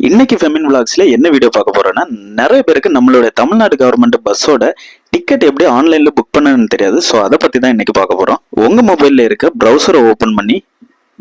இன்னைக்கு ஃபெமின் விளாக்ஸில் என்ன வீடியோ பார்க்க போகிறோன்னா நிறைய பேருக்கு நம்மளோட தமிழ்நாடு கவர்மெண்ட் பஸ்ஸோட டிக்கெட் எப்படி ஆன்லைனில் புக் பண்ணணும்னு தெரியாது. ஸோ அதை பற்றி தான் இன்னைக்கு பார்க்க போகிறோம் உங்கள் மொபைலில் இருக்க ப்ரௌசரை ஓப்பன் பண்ணி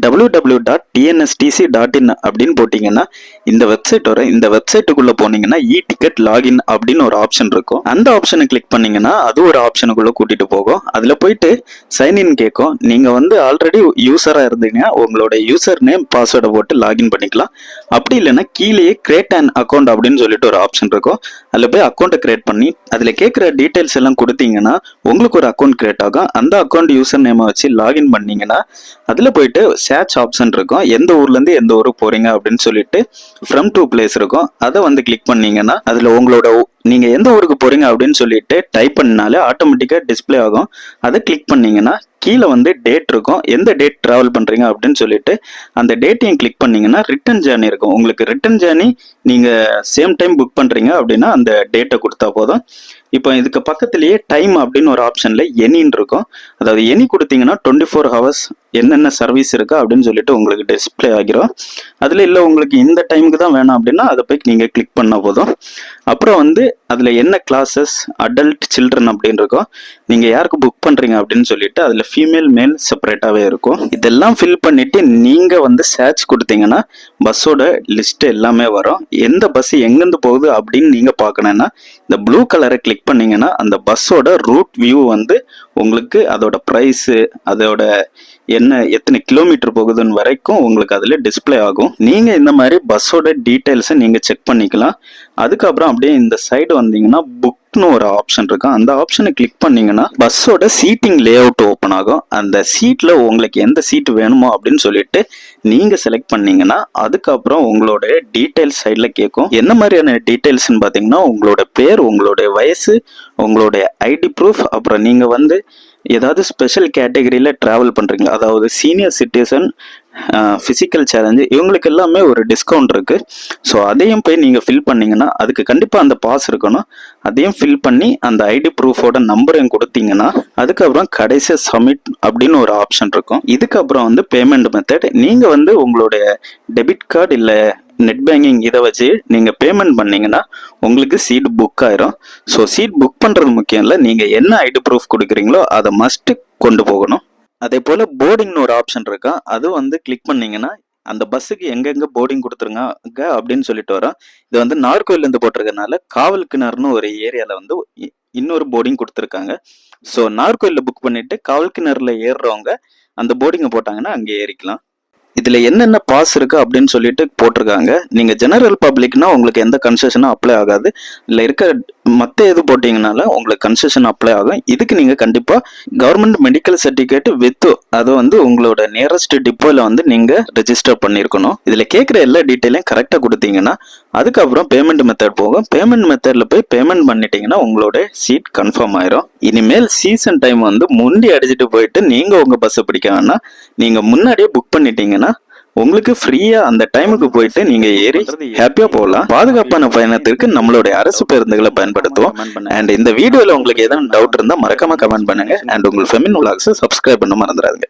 www.tnstc.in dot TNSTC dot in அப்படின்னு போட்டிங்கன்னா இந்த வெப்சைட் வரும் இந்த வெப்சைட்டுக்குள்ளே போனீங்கன்னா இ டிக்கெட் லாகின் அப்படின்னு ஒரு ஆப்ஷன் இருக்கும். அந்த ஆப்ஷனை கிளிக் பண்ணீங்கன்னா அது ஒரு ஆப்ஷனுக்குள்ளே கூட்டிகிட்டு போகும். அதில் போயிட்டு சைன் இன் கேட்கும் நீங்கள் வந்து ஆல்ரெடி யூஸராக இருந்தீங்கன்னா உங்களோட யூசர் நேம் பாஸ்வேர்டை போட்டு லாகின் பண்ணிக்கலாம். அப்படி இல்லைன்னா கீழேயே கிரியேட் அண்ட் அக்கௌண்ட் அப்படின்னு சொல்லிட்டு ஒரு ஆப்ஷன் இருக்கும். அதில் போய் அக்கௌண்ட்டை கிரியேட் பண்ணி அதில் கேட்குற டீட்டெயில்ஸ் எல்லாம் கொடுத்தீங்கன்னா உங்களுக்கு ஒரு அக்கௌண்ட் கிரியேட் ஆகும். அந்த அக்கௌண்ட் யூசர் நேமை வச்சு லாகின் பண்ணீங்கன்னா அதில் போயிட்டு சேர்ச் ஆப்ஷன் இருக்கும். எந்த ஊர்லேருந்து எந்த ஊருக்கு போகிறீங்க அப்படின்னு சொல்லிட்டு ஃப்ரம் டூ பிளேஸ் இருக்கும். அதை வந்து கிளிக் பண்ணீங்கன்னா அதில் உங்களோட நீங்கள் எந்த ஊருக்கு போகிறீங்க அப்படின்னு சொல்லிட்டு டைப் பண்ணாலே ஆட்டோமேட்டிக்காக டிஸ்ப்ளே ஆகும். அதை கிளிக் பண்ணீங்கன்னா கீழே வந்து டேட் இருக்கும். எந்த டேட் ட்ராவல் பண்ணுறீங்க அப்படின்னு சொல்லிட்டு அந்த டேட்டையும் கிளிக் பண்ணிங்கன்னா ரிட்டர்ன் ஜேர்னி இருக்கும். உங்களுக்கு ரிட்டர்ன் ஜேர்னி நீங்கள் சேம் டைம் புக் பண்ணுறீங்க அப்படின்னா அந்த டேட்டை கொடுத்தா போதும். இப்போ இதுக்கு பக்கத்துலேயே டைம் அப்படின்னு ஒரு ஆப்ஷனில் எனின்னு இருக்கும். அதாவது எனி கொடுத்தீங்கன்னா டுவெண்ட்டி ஃபோர் ஹவர்ஸ் என்னென்ன சர்வீஸ் இருக்கா அப்படின்னு சொல்லிட்டு உங்களுக்கு டிஸ்ப்ளே ஆகிரும். அதில் இல்லை உங்களுக்கு இந்த டைமுக்கு தான் வேணும் அப்படின்னா அதை போய் நீங்கள் கிளிக் பண்ண போதும். அப்புறம் வந்து அதில் என்ன கிளாஸஸ் அடல்ட் சில்ட்ரன் அப்படின்னு இருக்கோ நீங்கள் யாருக்கு புக் பண்ணுறீங்க அப்படின்னு சொல்லிட்டு அதில் ஃபீமேல் மேல் செப்பரேட்டாகவே இருக்கும். இதெல்லாம் ஃபில் பண்ணிவிட்டு நீங்கள் வந்து சேர்ச் கொடுத்தீங்கன்னா பஸ்ஸோட லிஸ்ட்டு எல்லாமே வரும். எந்த பஸ் எங்கேருந்து போகுது அப்படின்னு நீங்கள் பார்க்கணும்னா இந்த ப்ளூ கலரை கிளிக் பண்ணீங்கன்னா அந்த பஸ்ஸோட ரூட் வியூ வந்து உங்களுக்கு அதோட ப்ரைஸு அதோட என்ன எத்தனை கிலோமீட்டர் போகுதுன்னு வரைக்கும் உங்களுக்கு அதில் டிஸ்ப்ளே ஆகும். நீங்கள் இந்த மாதிரி பஸ்ஸோட டீட்டெயில்ஸை நீங்கள் செக் பண்ணிக்கலாம். அதுக்கப்புறம் அப்படியே இந்த சைடு வந்தீங்கன்னா புக்னு ஒரு ஆப்ஷன் இருக்கும் அந்த ஆப்ஷனை கிளிக் பண்ணீங்கன்னா பஸ்ஸோட சீட்டிங் லே அவுட் ஓப்பன் ஆகும். அந்த சீட்டில் உங்களுக்கு எந்த சீட் வேணுமோ அப்படின்னு சொல்லிட்டு நீங்கள் செலக்ட் பண்ணீங்கன்னா அதுக்கப்புறம் உங்களோட டீட்டெயில்ஸ் சைடில் கேட்கும் என்ன மாதிரியான டீட்டெயில்ஸ்னு பார்த்தீங்கன்னா உங்களோட பேர் உங்களுடைய வயசு உங்களுடைய ஐடி ப்ரூஃப் அப்புறம் நீங்கள் வந்து ஏதாவது ஸ்பெஷல் கேட்டகரியில் ட்ராவல் பண்ணுறீங்களா அதாவது சீனியர் சிட்டிசன் ஃபிசிக்கல் சேலஞ்சு இவங்களுக்கு எல்லாமே ஒரு டிஸ்கவுண்ட் இருக்குது ஸோ அதையும் போய் நீங்கள் ஃபில் பண்ணிங்கன்னா அதுக்கு கண்டிப்பாக அந்த பாஸ் இருக்கணும். அதையும் ஃபில் பண்ணி அந்த ஐடி ப்ரூஃபோட நம்பரையும் கொடுத்தீங்கன்னா அதுக்கப்புறம் கடைசியாக சப்மிட் அப்படின்னு ஒரு ஆப்ஷன் இருக்கும். இதுக்கப்புறம் வந்து பேமெண்ட் மெத்தட் நீங்கள் வந்து உங்களுடைய டெபிட் கார்டு இல்லை நெட் பேங்கிங் இதை வச்சு நீங்கள் பேமெண்ட் பண்ணிங்கன்னா உங்களுக்கு சீட் புக் ஆயிரும். ஸோ சீட் புக் பண்ணுறது முக்கியம் இல்லை. நீங்கள் என்ன ஐடி ப்ரூஃப் கொடுக்குறீங்களோ அதை மஸ்ட்டு கொண்டு போகணும். அதே போல் போர்டிங்னு ஒரு ஆப்ஷன் இருக்கா? அது வந்து கிளிக் பண்ணிங்கன்னா அந்த பஸ்ஸுக்கு எங்கெங்கே போர்டிங் கொடுத்துருங்க அப்படின்னு சொல்லிட்டு வரோம். இது வந்து நார்கோயிலேருந்து போட்டிருக்கனால காவல் கிணறுனு ஒரு ஏரியாவில் வந்து இ- இன்னொரு போர்டிங் கொடுத்துருக்காங்க. ஸோ நார்கோயிலில் புக் பண்ணிவிட்டு காவல் கிணறுல ஏறுறவங்க அந்த போர்டிங்கை போட்டாங்கன்னா அங்கே ஏறிக்கலாம். இதில் என்னென்ன பாஸ் இருக்கு அப்படின்னு சொல்லிட்டு போட்டிருக்காங்க. நீங்கள் ஜெனரல் பப்ளிக்னா உங்களுக்கு எந்த கன்செஷனும் அப்ளை ஆகாது. இல்லை இருக்க மற்ற எது போட்டிங்கனால உங்களுக்கு கன்செஷன் அப்ளை ஆகும். இதுக்கு நீங்கள் கண்டிப்பாக கவர்மெண்ட் மெடிக்கல் சர்டிஃபிகேட் வித்து அதை வந்து உங்களோட நியரஸ்ட் டிப்போவில் வந்து நீங்கள் ரெஜிஸ்டர் பண்ணியிருக்கணும் இதில் கேட்குற எல்லா டீட்டெயிலையும் கரெக்டாக கொடுத்தீங்கன்னா அதுக்கப்புறம் பேமெண்ட் மெத்தட் போகும். பேமெண்ட் மெத்தடில் போய் பேமெண்ட் பண்ணிட்டீங்கன்னா உங்களோட சீட் கன்ஃபார்ம் ஆயிரும். இனிமேல் சீசன் டைம் வந்து முண்டி அடிச்சிட்டு போயிட்டு நீங்கள் உங்கள் பஸ்ஸை பிடிக்க நீங்கள் முன்னாடியே புக் பண்ணிட்டீங்கன்னா உங்களுக்கு ஃப்ரீயா அந்த டைமுக்கு போயிட்டு நீங்க ஏறி ஹாப்பியா போகலாம். பாதுகாப்பான பயணத்திற்கு நம்மளுடைய அரசு பேருந்துகளை பயன்படுத்துவோம். அண்ட் இந்த வீடியோல உங்களுக்கு ஏதாவது டவுட் இருந்தா மறக்காம கமெண்ட் பண்ணுங்க. அண்ட் உங்கள் ஃபெமின் விளாக்ஸை சப்ஸ்கிரைப் பண்ண மறந்துடாதுங்க.